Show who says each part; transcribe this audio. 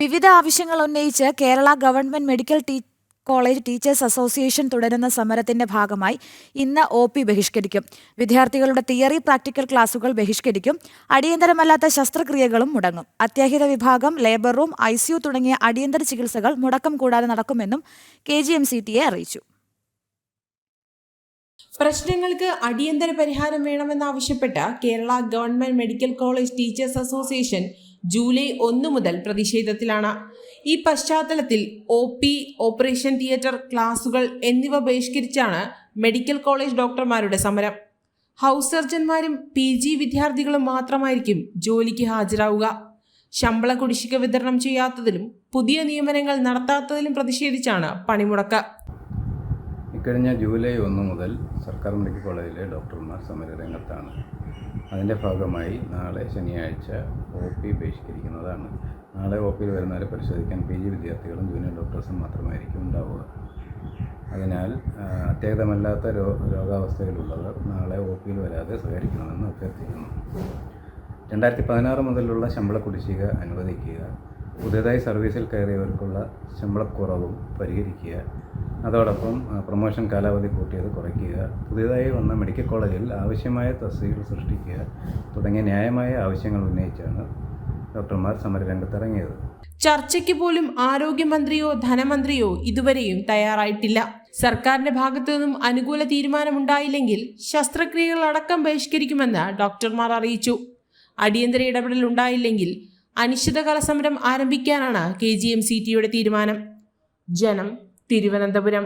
Speaker 1: വിവിധ ആവശ്യങ്ങൾ ഉന്നയിച്ച് കേരള ഗവൺമെന്റ് മെഡിക്കൽ ടീ കോളേജ് ടീച്ചേഴ്സ് അസോസിയേഷൻ തുടരുന്ന സമരത്തിന്റെ ഭാഗമായി ഇന്ന് ഒ പി ബഹിഷ്കരിക്കും. വിദ്യാർത്ഥികളുടെ തിയറി പ്രാക്ടിക്കൽ ക്ലാസുകൾ ബഹിഷ്കരിക്കും. അടിയന്തരമല്ലാത്ത ശസ്ത്രക്രിയകളും മുടങ്ങും. അത്യാഹിത വിഭാഗം ലേബർ റൂം ഐ തുടങ്ങിയ അടിയന്തര ചികിത്സകൾ മുടക്കം കൂടാതെ നടക്കുമെന്നും കെ അറിയിച്ചു.
Speaker 2: പ്രശ്നങ്ങൾക്ക് അടിയന്തര പരിഹാരം വേണമെന്നാവശ്യപ്പെട്ട് Kerala government medical college teachers association July ഒന്ന് മുതൽ പ്രതിഷേധത്തിലാണ്. ഈ പശ്ചാത്തലത്തിൽ ഒ പി ഓപ്പറേഷൻ തിയേറ്റർ ക്ലാസുകൾ എന്നിവ ബഹിഷ്കരിച്ചാണ് മെഡിക്കൽ കോളേജ് ഡോക്ടർമാരുടെ സമരം. ഹൗസ് സർജന്മാരും പി ജി വിദ്യാർത്ഥികളും മാത്രമായിരിക്കും ജോലിക്ക് ഹാജരാവുക. ശമ്പള കുടിശ്ശിക വിതരണം ചെയ്യാത്തതിലും പുതിയ നിയമനങ്ങൾ നടത്താത്തതിലും പ്രതിഷേധിച്ചാണ് പണിമുടക്ക്.
Speaker 3: ഇക്കഴിഞ്ഞ ജൂലൈ ഒന്ന് മുതൽ സർക്കാർ മെഡിക്കൽ കോളേജിലെ ഡോക്ടർമാർ സമരരംഗത്താണ്. അതിന്റെ ഭാഗമായി നാളെ ശനിയാഴ്ച ഒ പി ബഹിഷ്കരിക്കുന്നതാണ്. നാളെ ഒ പിയിൽ വരുന്നവരെ പരിശോധിക്കാൻ പി ജി വിദ്യാർത്ഥികളും ജൂനിയർ ഡോക്ടേഴ്സും മാത്രമായിരിക്കും ഉണ്ടാവുക. അതിനാൽ അത്യേകമല്ലാത്ത രോ രോഗാവസ്ഥയിലുള്ളവർ നാളെ ഒ പിയിൽ വരാതെ സഹകരിക്കണമെന്ന് അഭ്യർത്ഥിക്കുന്നു. രണ്ടായിരത്തി പതിനാറ് മുതലുള്ള ശമ്പള കുടിശ്ശിക അനുവദിക്കുക പുതിയതായി സർവീസിൽ കയറിയവർക്കുള്ള ശമ്പളക്കുറവും പരിഹരിക്കുക അതോടൊപ്പം പ്രൊമോഷൻ കാലാവധി കൂട്ടിയത് കുറയ്ക്കുക പുതിയതായി വന്ന മെഡിക്കൽ കോളേജിൽ ആവശ്യമായ തസ്തികകൾ സൃഷ്ടിക്കുക തുടങ്ങിയ ന്യായമായ ആവശ്യങ്ങൾ ഉന്നയിച്ചാണ് ഡോക്ടർമാർ സമരരംഗത്തിറങ്ങിയത്
Speaker 2: ചർച്ചയ്ക്ക് പോലും ആരോഗ്യമന്ത്രിയോ ധനമന്ത്രിയോ ഇതുവരെയും തയ്യാറായിട്ടില്ല. സർക്കാരിന്റെ ഭാഗത്തു നിന്നും അനുകൂല തീരുമാനമുണ്ടായില്ലെങ്കിൽ ശസ്ത്രക്രിയകൾ അടക്കം ബഹിഷ്കരിക്കുമെന്ന് ഡോക്ടർമാർ അറിയിച്ചു. അടിയന്തര ഇടപെടൽ ഉണ്ടായില്ലെങ്കിൽ അനിശ്ചിതകാല സമരം ആരംഭിക്കാനാണ് കെ ജി എം സി ടിയുടെ തീരുമാനം. ജനം തിരുവനന്തപുരം.